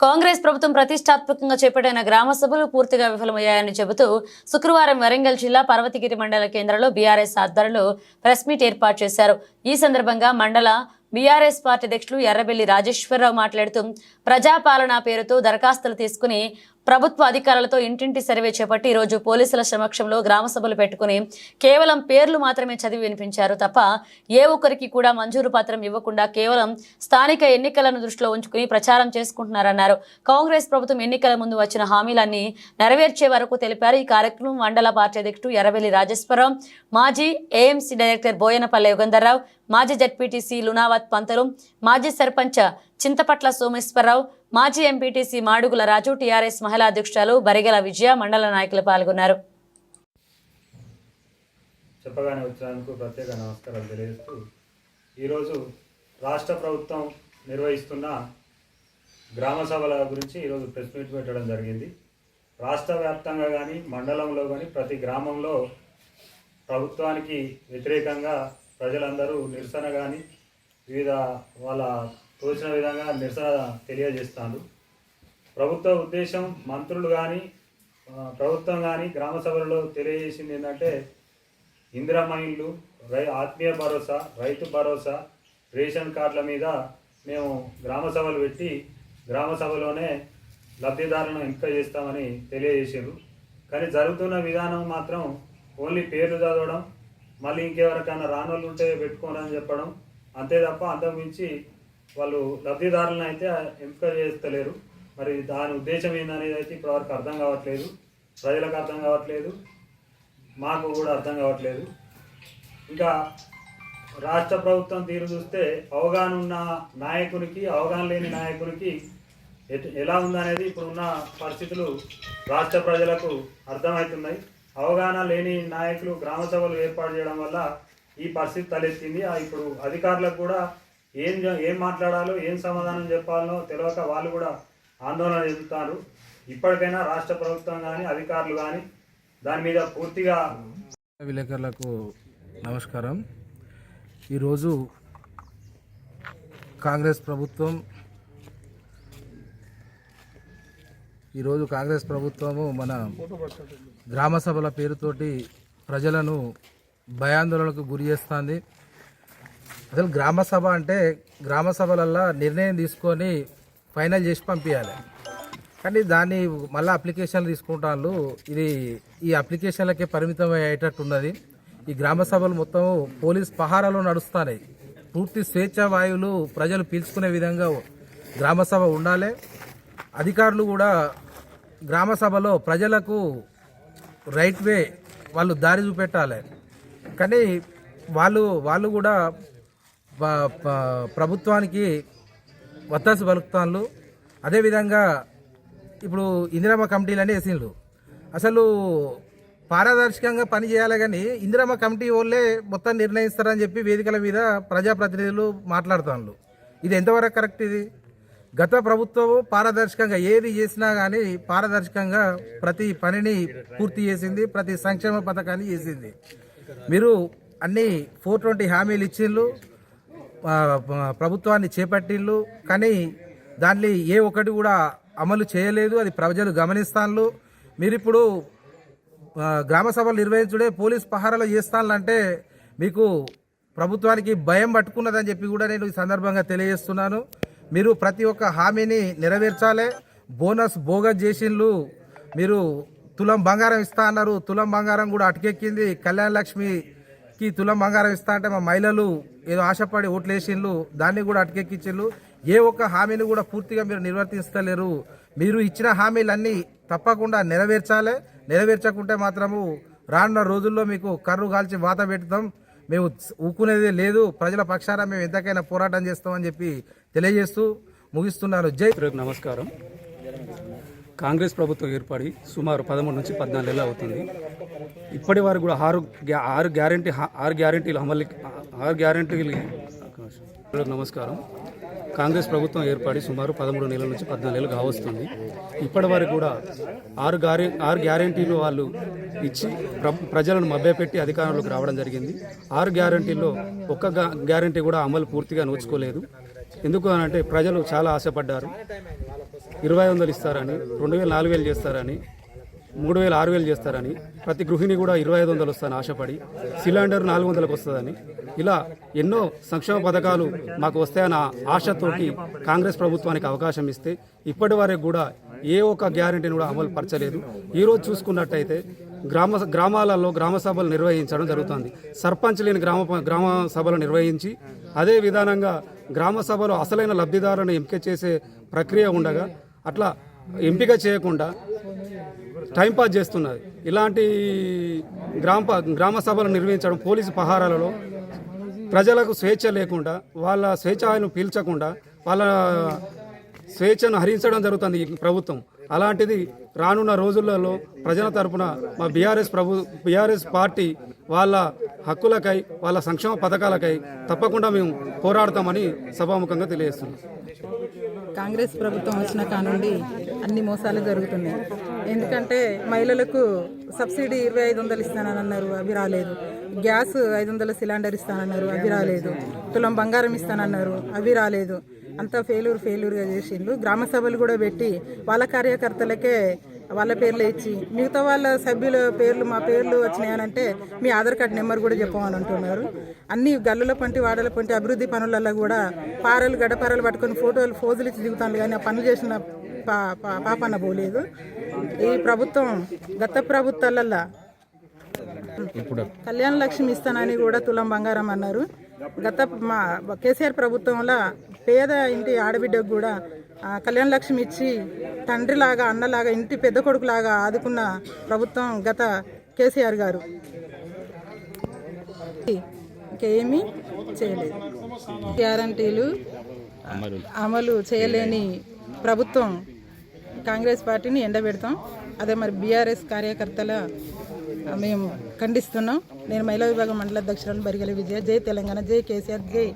కాంగ్రెస్ ప్రభుత్వం ప్రతిష్టాత్మకంగా చేపట్టిన గ్రామ సభలు పూర్తిగా విఫలమయ్యాయని చెబుతూ శుక్రవారం వరంగల్ జిల్లా పర్వతగిరి మండల కేంద్రంలో బీఆర్ఎస్ ఆధ్వర్యంలో ప్రెస్ మీట్ ఏర్పాటు చేశారు. ఈ సందర్భంగా మండల బీఆర్ఎస్ పార్టీ అధ్యక్షులు ఎర్రబెల్లి రాజేశ్వరరావు మాట్లాడుతూ ప్రజాపాలన పేరుతో దరఖాస్తులు తీసుకుని ప్రభుత్వ అధికారులతో ఇంటింటి సర్వే చేపట్టి ఈరోజు పోలీసుల సమక్షంలో గ్రామ సభలు పెట్టుకుని కేవలం పేర్లు మాత్రమే చదివి వినిపించారు తప్ప ఏ ఒక్కరికి కూడా మంజూరు పత్రం ఇవ్వకుండా కేవలం స్థానిక ఎన్నికలను దృష్టిలో ఉంచుకుని ప్రచారం చేసుకుంటున్నారన్నారు. కాంగ్రెస్ ప్రభుత్వం ఎన్నికల ముందు వచ్చిన హామీలన్నీ నెరవేర్చే వరకు తెలిపారు. ఈ కార్యక్రమం మండల పార్టీ అధ్యక్షుడు ఎర్రవెల్లి రాజేశ్వరరావు మాజీ ఏఎంసీ డైరెక్టర్ బోయనపల్లి యుగంధర్రావు మాజీ జడ్పీటీసీ లునావత్ పంతలు మాజీ సర్పంచ్ చింతపట్ల సోమేశ్వరరావు మాజీ ఎంపీటీసీ మాడుగుల రాజు టీఆర్ఎస్ మహిళా అధ్యక్షురాలు బరిగెల విజయ మండల నాయకులు పాల్గొన్నారు. చెప్పగానే వచ్చినందుకు ప్రత్యేక నమస్కారాలు తెలియజేస్తూ ఈరోజు రాష్ట్ర ప్రభుత్వం నిర్వహిస్తున్న గ్రామ సభల గురించి ఈరోజు ప్రెస్ మీట్ పెట్టడం జరిగింది. రాష్ట్ర వ్యాప్తంగా కానీ మండలంలో కానీ ప్రతి గ్రామంలో ప్రభుత్వానికి వ్యతిరేకంగా ప్రజలందరూ నిరసన కానీ వివిధ వాళ్ళ తోచిన విధంగా నిరసన తెలియజేస్తారు ప్రభుత్వ ఉద్దేశం మంత్రులు కానీ ప్రభుత్వం కానీ గ్రామ సభలలో తెలియజేసింది ఏంటంటే ఇందిరమ్మ ఇల్లు రై ఆత్మీయ భరోసా రైతు భరోసా రేషన్ కార్డుల మీద మేము గ్రామ సభలు పెట్టి గ్రామ సభలోనే లబ్ధిదారులను ఎంపిక చేస్తామని తెలియజేశారు కానీ జరుగుతున్న విధానం మాత్రం ఓన్లీ పేర్లు చదవడం మళ్ళీ ఇంకెవరికైనా రానోళ్ళు ఉంటే పెట్టుకోనని చెప్పడం. అంతే తప్ప అంతకుమించి వాళ్ళు లబ్ధిదారులను అయితే ఎంపిక చేస్తలేరు. మరి దాని ఉద్దేశం ఏందనేది అయితే ఇప్పటివరకు అర్థం కావట్లేదు. ప్రజలకు అర్థం కావట్లేదు. మాకు కూడా అర్థం కావట్లేదు. ఇంకా రాష్ట్ర ప్రభుత్వం తీరు చూస్తే అవగాహన ఉన్న నాయకునికి అవగాహన లేని నాయకునికి ఎలా ఉందనేది ఇప్పుడున్న పరిస్థితులు రాష్ట్ర ప్రజలకు అర్థమవుతున్నాయి. అవగాహన లేని నాయకులు గ్రామ సభలు ఏర్పాటు చేయడం వల్ల ఈ పరిస్థితి తలెత్తింది. ఇప్పుడు అధికారులకు కూడా ఏం ఏం మాట్లాడాలో ఏం సమాధానం చెప్పాలనో తెలియక వాళ్ళు కూడా ఆందోళన చెందుతారు. ఇప్పటికైనా రాష్ట్ర ప్రభుత్వం కానీ అధికారులు కానీ దాని మీద పూర్తిగా విలేకరులకు నమస్కారం. ఈరోజు కాంగ్రెస్ ప్రభుత్వం ఈరోజు కాంగ్రెస్ ప్రభుత్వము మన గ్రామ సభల పేరుతోటి ప్రజలను భయాందోళనకు గురి చేస్తుంది. అసలు గ్రామ సభ అంటే గ్రామ సభలల్లో నిర్ణయం తీసుకొని ఫైనల్ చేసి పంపించాలి కానీ దాన్ని మళ్ళీ అప్లికేషన్లు తీసుకుంటాను ఇది ఈ అప్లికేషన్లకే పరిమితం అయ్యేటట్టున్నది. ఈ గ్రామ సభలు మొత్తం పోలీస్ పహారాలో నడుస్తున్నాయి. పూర్తి స్వేచ్ఛ వాయువులు ప్రజలు పీల్చుకునే విధంగా గ్రామ సభ ఉండాలి. అధికారులు కూడా గ్రామ సభలో ప్రజలకు రైట్ వే వాళ్ళు దారి చూపెట్టాలి. కానీ వాళ్ళు వాళ్ళు కూడా ప్రభుత్వానికి వత్తాసు పలుకుతాళ్ళు అదేవిధంగా ఇప్పుడు ఇందిరమ్మ కమిటీలని వేసిండ్రు. అసలు పారదర్శకంగా పని చేయాలి కానీ ఇందిరమ్మ కమిటీ వాళ్ళే మొత్తం నిర్ణయిస్తారని చెప్పి వేదికల మీద ప్రజాప్రతినిధులు మాట్లాడుతున్నారు ఇది ఎంతవరకు కరెక్ట్ ఇది? గత ప్రభుత్వం పారదర్శకంగా ఏది చేసినా కానీ పారదర్శకంగా ప్రతి పనిని పూర్తి చేసింది ప్రతి సంక్షేమ పథకాన్ని చేసింది. మీరు అన్ని ఫోర్ ట్వంటీ హామీలు ఇచ్చిండ్రు ప్రభుత్వాన్ని చేపట్టిండ్రు కానీ దాన్ని ఏ ఒక్కటి కూడా అమలు చేయలేదు అది ప్రజలు గమనిస్తాన్లు మీరు ఇప్పుడు గ్రామ సభలు నిర్వహించుడే పోలీస్ పహారాలు చేస్తానంటే మీకు ప్రభుత్వానికి భయం పట్టుకున్నదని చెప్పి కూడా నేను ఈ సందర్భంగా తెలియజేస్తున్నాను. మీరు ప్రతి ఒక్క హామీని నెరవేర్చాలి. బోనస్ బోగస్ చేసిండ్లు. మీరు తులం బంగారం ఇస్తా అన్నారు. తులం బంగారం కూడా అటుకెక్కింది. కళ్యాణ లక్ష్మికి తులం బంగారం ఇస్తా అంటే మా మహిళలు ఏదో ఆశపడి ఓట్లు వేసిండ్లు. దాన్ని కూడా అటుకెక్కించిండ్లు. ఏ ఒక్క హామీని కూడా పూర్తిగా మీరు నిర్వర్తిస్తలేరు. మీరు ఇచ్చిన హామీలన్నీ తప్పకుండా నెరవేర్చాలి. నెరవేర్చకుంటే మాత్రము రానున్న రోజుల్లో మీకు కర్రు కాల్చి వాత పెడతాం. మేము ఊకునేదే లేదు. ప్రజల పక్షాన మేము ఎంతకైనా పోరాటం చేస్తామని చెప్పి తెలియజేస్తూ ముగిస్తున్నాను. జై నమస్కారం. కాంగ్రెస్ ప్రభుత్వం ఏర్పడి సుమారు పదమూడు నుంచి పద్నాలుగు నెలలు అవుతుంది. ఇప్పటి వరకు కూడా ఆరు గ్యా- ఆరు గ్యారంటీ ఆరు గ్యారంటీలు అమలు ఆరు గ్యారంటీలు. నమస్కారం. కాంగ్రెస్ ప్రభుత్వం ఏర్పడి సుమారు పదమూడు నెలల నుంచి పద్నాలుగు కావస్తుంది. ఇప్పటి వరకు కూడా ఆరు గారి ఆరు గ్యారంటీలు వాళ్ళు ఇచ్చి ప్ర ప్రజలను మభ్యపెట్టి అధికారంలోకి రావడం జరిగింది. ఆరు గ్యారంటీల్లో ఒక్క గ్యారంటీ కూడా అమలు పూర్తిగా నోచుకోలేదు. ఎందుకు అని అంటే ప్రజలు చాలా ఆశపడ్డారు. ఇరవై వందలు ఇస్తారని రెండు వేలు నాలుగు వేలు చేస్తారని మూడు వేలు ఆరు వేలు చేస్తారని ప్రతి గృహిణి కూడా ఇరవై ఐదు వందలు వస్తాను ఆశపడి సిలిండర్ నాలుగు వందలకు వస్తుందని. ఇలా ఎన్నో సంక్షేమ పథకాలు మాకు వస్తాయన్న ఆశతోటి కాంగ్రెస్ ప్రభుత్వానికి అవకాశం ఇస్తే ఇప్పటి వరకు కూడా ఏ ఒక్క గ్యారంటీని కూడా అమలు పరచలేదు. ఈరోజు చూసుకున్నట్టయితే గ్రామ గ్రామాలలో గ్రామ సభలు నిర్వహించడం జరుగుతుంది. సర్పంచ్ లేని గ్రామ గ్రామ సభలు నిర్వహించి అదే విధానంగా గ్రామ సభలో అసలైన లబ్ధిదారులను ఎంపిక చేసే ప్రక్రియ ఉండగా అట్లా ఎంపిక చేయకుండా టైంపాస్ చేస్తున్నది. ఇలాంటి గ్రామ గ్రామ సభలు నిర్వహించడం పోలీసు పహారాలలో ప్రజలకు స్వేచ్ఛ లేకుండా వాళ్ళ స్వేచ్ఛను పీల్చకుండా వాళ్ళ స్వేచ్ఛను హరించడం జరుగుతుంది ఈ ప్రభుత్వం. అలాంటిది రానున్న రోజులలో ప్రజల తరపున మా బీఆర్ఎస్ ప్రభు బీఆర్ఎస్ పార్టీ వాళ్ళ హక్కులకై వాళ్ళ సంక్షేమ పథకాలకై తప్పకుండా మేము పోరాడతామని సభాముఖంగా తెలియజేస్తున్నాం. కాంగ్రెస్ ప్రభుత్వం వచ్చిన కానుండి అన్ని మోసాలు జరుగుతున్నాయి. ఎందుకంటే మహిళలకు సబ్సిడీ ఇరవై ఐదు వందలు ఇస్తానని అన్నారు అవి రాలేదు. గ్యాస్ ఐదు వందల సిలిండర్ ఇస్తానన్నారు అవి రాలేదు. తులం బంగారం ఇస్తానన్నారు అవి రాలేదు. అంతా ఫెయిల్యూర్ ఫెయిల్యూర్గా చేసిండ్రు. గ్రామ సభలు కూడా పెట్టి వాళ్ళ కార్యకర్తలకే వాళ్ళ పేర్లు ఇచ్చి మిగతా వాళ్ళ సభ్యుల పేర్లు మా పేర్లు వచ్చినాయనంటే మీ ఆధార్ కార్డు నెంబర్ కూడా చెప్పమని అంటున్నారు. అన్ని గల్లుల పంటి వాడల పంటి అభివృద్ధి పనులలో కూడా పారలు గడపారలు పట్టుకొని ఫోటోలు ఫోజులు ఇచ్చి దిగుతాను కానీ ఆ పనులు చేసిన పాపన్న పోలేదు. ఈ ప్రభుత్వం గత ప్రభుత్వాలల్లో కళ్యాణ లక్ష్మి ఇస్తానని కూడా తులం బంగారం అన్నారు. గత మా కేసీఆర్ ప్రభుత్వంలో పేద ఇంటి ఆడబిడ్డకు కూడా కళ్యాణ లక్ష్మి ఇచ్చి తండ్రిలాగా అన్నలాగా ఇంటి పెద్ద కొడుకులాగా ఆదుకున్న ప్రభుత్వం గత కేసీఆర్ గారు. ఇంకేమీ చేయలేదు. గ్యారంటీలు అమలు చేయలేని ప్రభుత్వం కాంగ్రెస్ పార్టీని ఎండబెడతాం. అదే మరి బీఆర్ఎస్ కార్యకర్తల మేము ఖండిస్తున్నాం. నేను మహిళా విభాగం మండల అధ్యక్షురాలు బరిగల విజయ. జై తెలంగాణ జై కేసీఆర్ జై